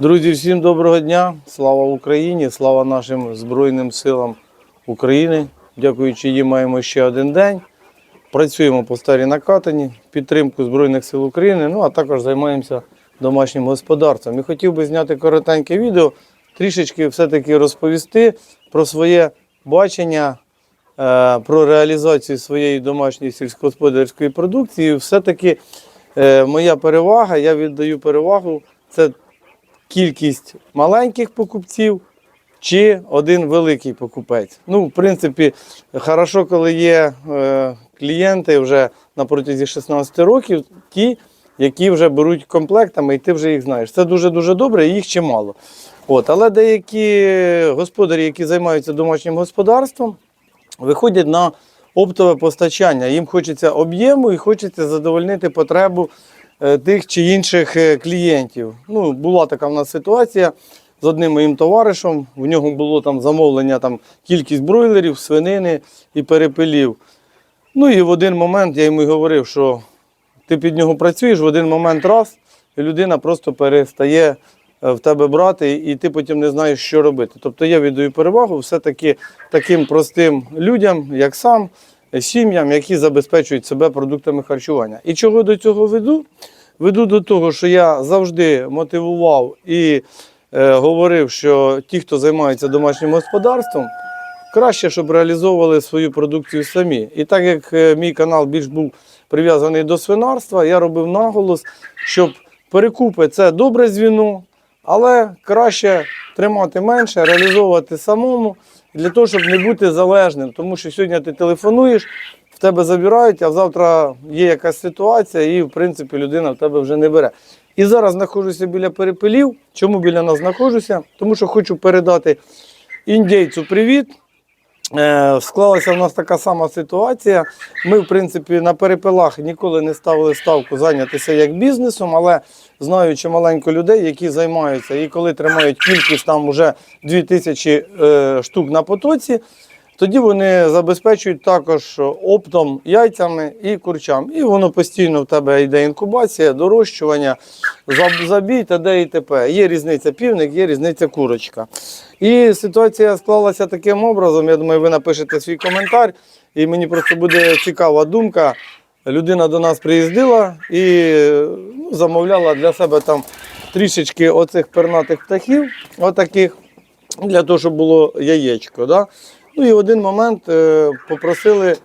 Друзі, всім доброго дня! Слава Україні! Слава нашим Збройним силам України. Дякуючи їм, маємо ще один день. Працюємо по старій накатані, підтримку Збройних сил України, ну а також займаємося домашнім господарством. І хотів би зняти коротеньке відео, трішечки все-таки розповісти про своє бачення, е, про реалізацію своєї домашньої сільськогосподарської продукції. Все-таки е, моя перевага, я віддаю перевагу це кількість маленьких покупців чи один великий покупець. Ну, в принципі, хорошо, коли є е, клієнти вже на протязі 16 років, ті, які вже беруть комплектами, і ти вже їх знаєш. Це дуже-дуже добре, їх чимало. От, але деякі господарі, які займаються домашнім господарством, виходять на оптове постачання. Їм хочеться об'єму і хочеться задовольнити потребу тих чи інших е, клієнтів. Ну, була така в нас ситуація з одним моїм товаришем. В нього було там замовлення, там кількість бройлерів, свинини і перепелів. Ну і в один момент я йому говорив, що ти під нього працюєш в один момент раз, і людина просто перестає е, в тебе брати, і ти потім не знаєш, що робити. Тобто я віддаю перевагу все-таки таким простим людям, як сам, е, сім'ям, які забезпечують себе продуктами харчування. І чого до цього веду? Веду до того, що я завжди мотивував і е, говорив, що ті, хто займається домашнім господарством, краще, щоб реалізовували свою продукцію самі. І так як е, мій канал більш був прив'язаний до свинарства, я робив наголос, щоб перекупи це добре звіно, але краще тримати менше, реалізовувати самому для того, щоб не бути залежним. Тому що сьогодні ти телефонуєш, в тебе забирають, а завтра є якась ситуація, і в принципі людина в тебе вже не бере. І зараз знаходжуся біля перепилів. Чому біля нас знаходжуся? Тому що хочу передати індійцю привіт. Е, Склалася в нас така сама ситуація. Ми, в принципі, на перепелах ніколи не ставили ставку зайнятися як бізнесом, але знаючи маленько людей, які займаються, і коли тримають кількість там уже 2000 е, штук на потоці, тоді вони забезпечують також оптом яйцями і курчам. І воно постійно в тебе йде інкубація, дорощування, забій та де і т.п. Є різниця півник, є різниця курочка. І ситуація склалася таким образом. Я думаю, ви напишете свій коментар, і мені просто буде цікава думка. Людина до нас приїздила і ну, замовляла для себе там трішечки оцих пернатих птахів, отаких, для того, щоб було яєчко. Да? Ну і в один момент е, попросили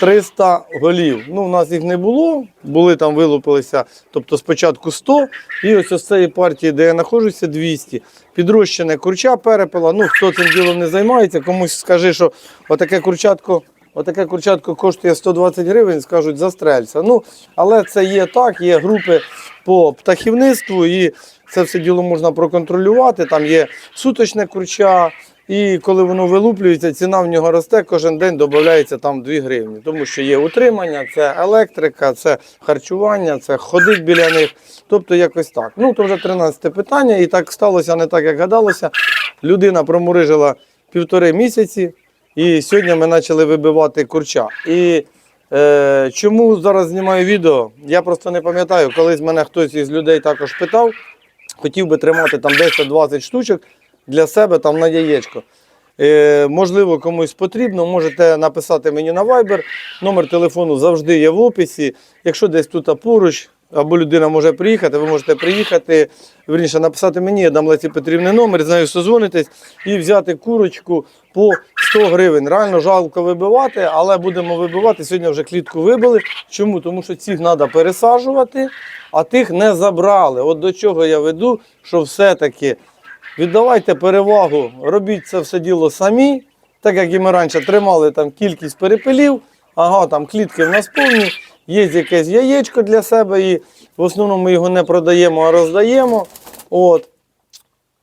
300 голів. Ну, у нас їх не було, були там, вилупилися, тобто спочатку 100, і ось ось цієї партії, де я знаходжуся, 200. Підрощене курча перепила. Ну, хто цим ділом не займається, комусь скажи, що отаке курчатко. Отаке курчатко коштує 120 гривень, скажуть, застрелься. Ну, але це є так, є групи по птахівництву, і це все діло можна проконтролювати. Там є суточне курча, і коли воно вилуплюється, ціна в нього росте, кожен день додається там 2 гривні. Тому що є утримання, це електрика, це харчування, це ходить біля них. Тобто якось так. Ну, то вже 13 питання, і так сталося не так, як гадалося. Людина промурижила півтори місяці, і сьогодні ми почали вибивати курча. І е, чому зараз знімаю відео? Я просто не пам'ятаю, колись мене хтось із людей також питав, хотів би тримати там 10-20 штучок для себе там на яєчко. Е, можливо, комусь потрібно, можете написати мені на Viber. Номер телефону завжди є в описі. Якщо десь тут поруч, або людина може приїхати, ви можете приїхати, верніше написати мені, я дам Лесі Петрівний номер, з нею созвонитись і взяти курочку по 100 гривень. Реально жалко вибивати, але будемо вибивати. Сьогодні вже клітку вибили. Чому? Тому що цих треба пересаджувати, а тих не забрали. От до чого я веду, що все-таки віддавайте перевагу, робіть це все діло самі, так як і ми раніше тримали там кількість перепелів, ага, там клітки в нас повні, є якесь яєчко для себе, і в основному ми його не продаємо, а роздаємо. От.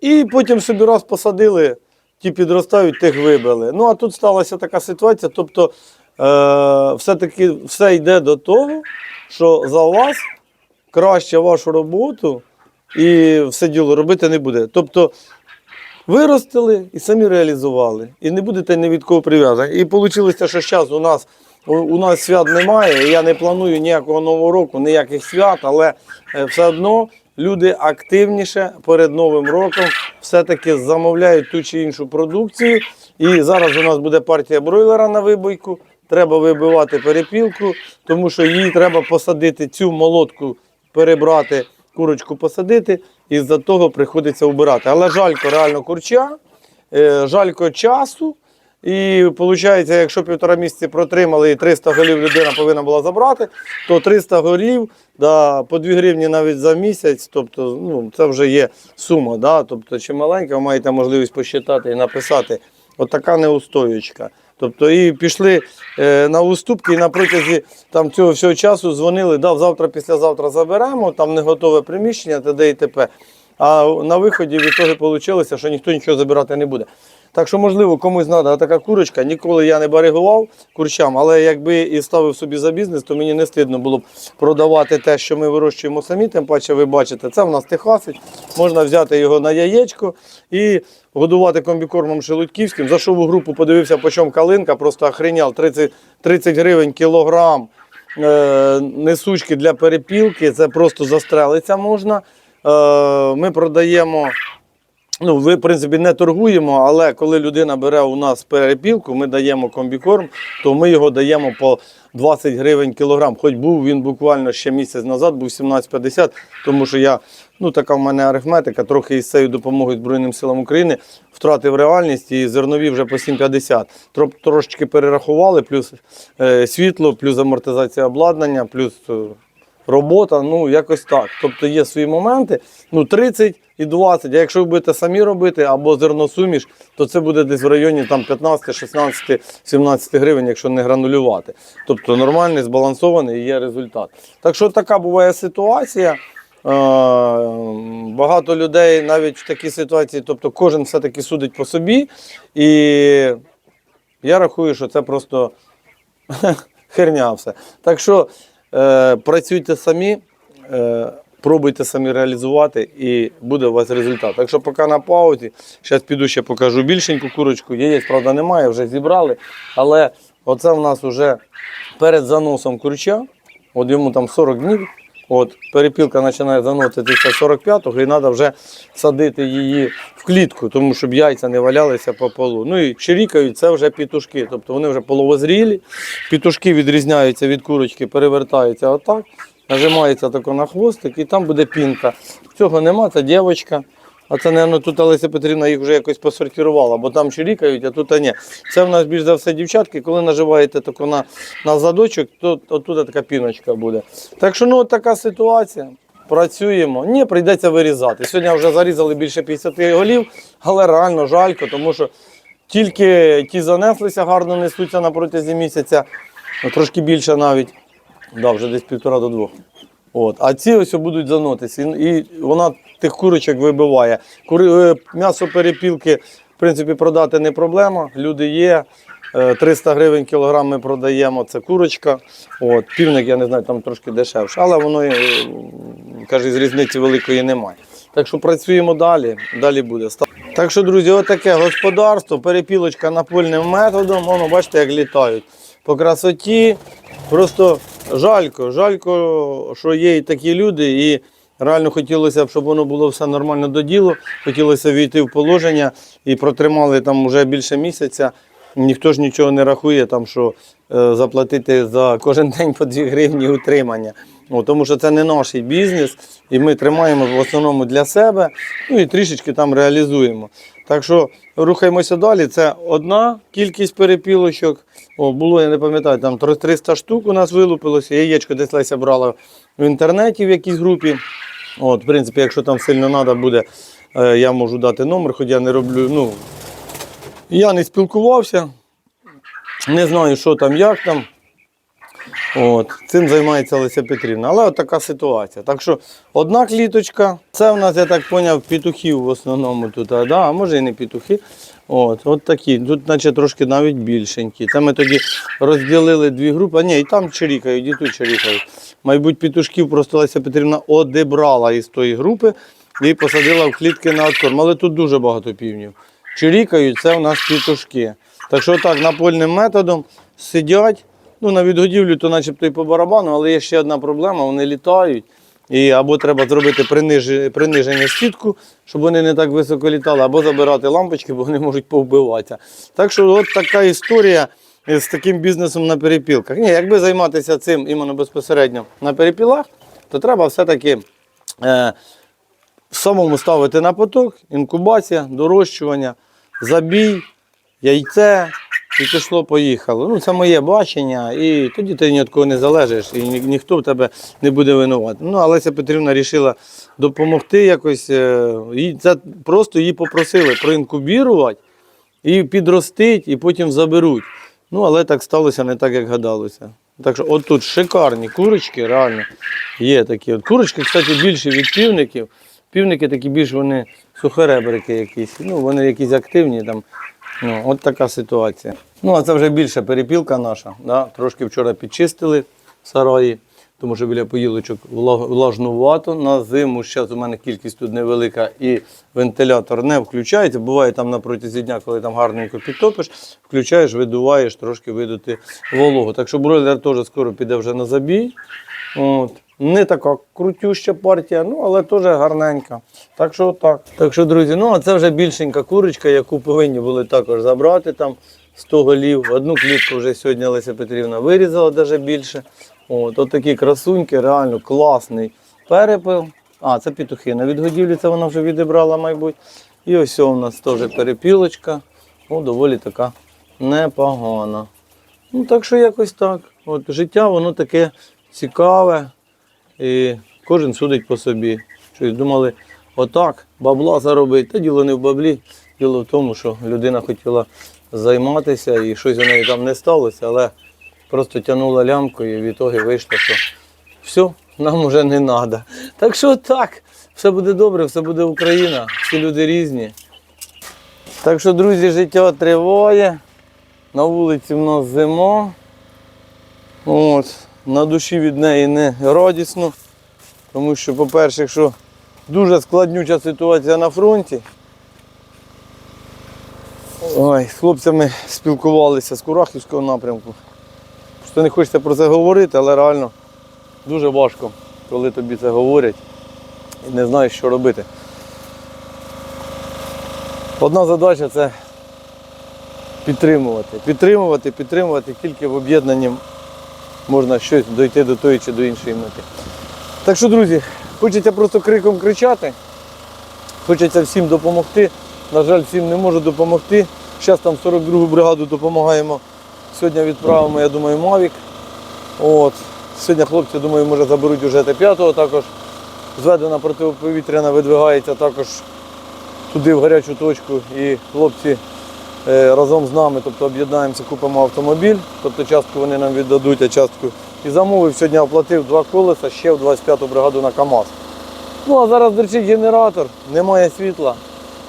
І потім собі раз посадили, ті підростають, тих вибили. Ну а тут сталася така ситуація, тобто е, все-таки все йде до того, що за вас краще вашу роботу і все діло робити не буде. Тобто виростили і самі реалізували. І не будете ні від кого прив'язані. І вийшло, що зараз у нас, у, нас свят немає. Я не планую ніякого нового року, ніяких свят, але е, все одно люди активніше перед Новим роком все-таки замовляють ту чи іншу продукцію. І зараз у нас буде партія бройлера на вибойку. Треба вибивати перепілку, тому що її треба посадити цю молотку, перебрати, курочку посадити, і з-за того приходиться убирати. Але жалько реально курча, е, жалько часу. І виходить, якщо півтора місяці протримали і 300 голів людина повинна була забрати, то 300 голів да, по 2 гривні навіть за місяць, тобто ну, це вже є сума. Да? Тобто, чи маленька, ви маєте можливість посчитати і написати. Отака неустоючка. Тобто і пішли е, на уступки, і на протязі там, цього всього часу дзвонили, дав завтра, післязавтра заберемо, там не готове приміщення, т.д. і т.п. А на виході від того вийшло, що ніхто нічого забирати не буде. Так що, можливо, комусь треба така курочка. Ніколи я не баригував курчам, але якби і ставив собі за бізнес, то мені не стидно було б продавати те, що ми вирощуємо самі. Тим паче, ви бачите, це в нас техасить. Можна взяти його на яєчко і годувати комбікормом шелудьківським. Зайшов у групу, подивився, по чому калинка, просто охреняв 30, 30 гривень кілограм. Е, несучки для перепілки, це просто застрелиться можна. Е, ми продаємо Ну, ви, в принципі, не торгуємо, але коли людина бере у нас перепілку, ми даємо комбікорм, то ми його даємо по 20 гривень кілограм. Хоч був він буквально ще місяць назад, був 17,50, тому що я, ну така в мене арифметика, трохи із цією допомогою Збройним силам України втратив реальність і зернові вже по 7,50. Тро- Трошечки перерахували, плюс е, світло, плюс амортизація обладнання, плюс е, робота, ну якось так. Тобто є свої моменти. Ну, 30 і 20. А якщо ви будете самі робити або зерносуміш, то це буде десь в районі там 15, 16, 17 гривень, якщо не гранулювати. Тобто нормальний, збалансований і є результат. Так що така буває ситуація. Е, Багато людей навіть в такій ситуації, тобто кожен все-таки судить по собі. І я рахую, що це просто херня все. Так що е, працюйте самі, е, пробуйте самі реалізувати і буде у вас результат. Так що поки на паузі, зараз піду ще покажу більшеньку курочку. Яєць, правда, немає, вже зібрали. Але оце в нас вже перед заносом курча, от йому там 40 днів. От, перепілка починає заноситися 45-го і треба вже садити її в клітку, тому щоб яйця не валялися по полу. Ну і чирікають це вже пітушки, тобто вони вже половозрілі. Пітушки відрізняються від курочки, перевертаються отак, нажимається тако на хвостик і там буде пінка. Цього нема, це дівчинка. А це, мабуть, тут Олеся Петрівна їх вже якось посортувала, бо там чирікають, а тут ні. Це в нас більш за все дівчатки. Коли наживаєте тако на, на задочок, то отут така піночка буде. Так що ну така ситуація. Працюємо. Ні, прийдеться вирізати. Сьогодні вже зарізали більше 50 голів, але реально жалько, тому що тільки ті занеслися, гарно несуться на протязі місяця, ну, трошки більше навіть. Да, вже десь півтора до двох. От. А ці ось будуть занотися. І, вона тих курочок вибиває. Кури, е, м'ясо перепілки, в принципі, продати не проблема. Люди є. Е, 300 гривень кілограм ми продаємо, це курочка. От. Півник, я не знаю, там трошки дешевше, але воно, е, каже, з різниці великої немає. Так що працюємо далі, далі буде. Так що, друзі, отаке господарство, перепілочка напольним методом, воно бачите, як літають. По красоті. Просто жалько, жалько, що є і такі люди, і реально хотілося б, щоб воно було все нормально до ділу. Хотілося війти в положення і протримали там вже більше місяця. Ніхто ж нічого не рахує, там, що е, заплатити за кожен день по 2 гривні утримання. Ну, тому що це не наш бізнес, і ми тримаємо в основному для себе, ну і трішечки там реалізуємо. Так що рухаємося далі. Це одна кількість перепілочок. О, було, я не пам'ятаю, там 300 штук у нас вилупилося. Яєчко десь Леся брала в інтернеті в якійсь групі. От, в принципі, якщо там сильно треба буде, е, я можу дати номер, хоч я не роблю. Ну, я не спілкувався, не знаю, що там, як там. От, цим займається Леся Петрівна. Але от така ситуація. Так що одна кліточка, це в нас, я так зрозумів, петухів в основному тут, да, а може і не петухи. От, от такі. Тут, наче трошки навіть більшенькі. Це ми тоді розділили дві групи. А ні, і там чирікають, і тут чирікають. Майбуть петушків просто Леся Петрівна одібрала із тої групи і посадила в клітки на откорм. Але тут дуже багато півнів. Чирікають, це у нас петушки. Так що так, напольним методом сидять. Ну, на відгодівлю, то начебто і по барабану, але є ще одна проблема, вони літають. І або треба зробити принижи- приниження сітку, щоб вони не так високо літали, або забирати лампочки, бо вони можуть повбиватися. Так що от така історія з таким бізнесом на перепілках. Ні, якби займатися цим іменно безпосередньо на перепілах, то треба все-таки е, самому ставити на поток, інкубація, дорощування, забій, яйце. І пішло, поїхало. Ну, це моє бачення, і тоді ти ні від кого не залежиш, і ні, ніхто в тебе не буде винуватий. Ну, Леся Петрівна вирішила допомогти якось. е, І це просто її попросили проінкубірувати і підростить, і потім заберуть. Ну, але так сталося не так, як гадалося. Так що от тут шикарні курочки, реально є такі. От курочки, кстати, більші від півників. Півники такі більш вони сухоребрики якісь. Ну, вони якісь активні там. Ну, от така ситуація. Ну, а це вже більша перепілка наша. Да? Трошки вчора підчистили сараї, тому що біля поїлочок влажнувато. На зиму зараз у мене кількість тут невелика і вентилятор не включається. Буває там на протязі дня, коли там гарненько підтопиш, включаєш, видуваєш, трошки видути вологу. Так що бройлер теж скоро піде вже на забій. От. Не така крутюща партія, ну але теж гарненька. Так що так. Так що, друзі, ну а це вже більшенька курочка, яку повинні були також забрати там 100 голів. Одну клітку вже сьогодні Леся Петрівна вирізала навіть більше. От, от такі красуньки, реально класний перепил. А, це петухина від годівлі, це вона вже відібрала, мабуть. І ось у нас теж перепілочка. Ну, доволі така непогана. Ну, так що якось так. От життя, воно таке цікаве. І кожен судить по собі. Щось думали, отак, бабла заробити. Та діло не в баблі. Діло в тому, що людина хотіла займатися і щось у неї там не сталося, але просто тягнула лямку і в ітогі вийшло, що все, нам вже не треба. Так що так, все буде добре, все буде Україна, всі люди різні. Так що, друзі, життя триває. На вулиці в нас зима. От, на душі від неї не радісно. Тому що, по-перше, що дуже складнюча ситуація на фронті. Ой, з хлопцями спілкувалися з Курахівського напрямку. Просто не хочеться про це говорити, але реально дуже важко, коли тобі це говорять і не знаєш, що робити. Одна задача це підтримувати. Підтримувати, підтримувати, тільки в об'єднанні можна щось дойти до тої чи до іншої мети. Так що, друзі, хочеться просто криком кричати, хочеться всім допомогти. На жаль, всім не можу допомогти. Зараз там 42-гу бригаду допомагаємо. Сьогодні відправимо, я думаю, Мавік. От. Сьогодні хлопці, думаю, може заберуть уже Т-5 також. Зведена протиповітряна видвигається також туди в гарячу точку. І хлопці разом з нами, тобто об'єднаємося, купимо автомобіль, тобто частку вони нам віддадуть, а частку і замовив. Сьогодні оплатив два колеса ще в 25-ту бригаду на КАМАЗ. Ну а зараз дерчить генератор, немає світла.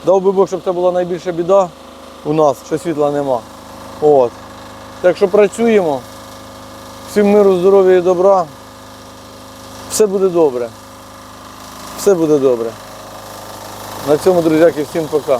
Дав би Бог, щоб це була найбільша біда у нас, що світла нема. От. Так що працюємо. Всім миру, здоров'я і добра. Все буде добре. Все буде добре. На цьому, друзяки, всім пока.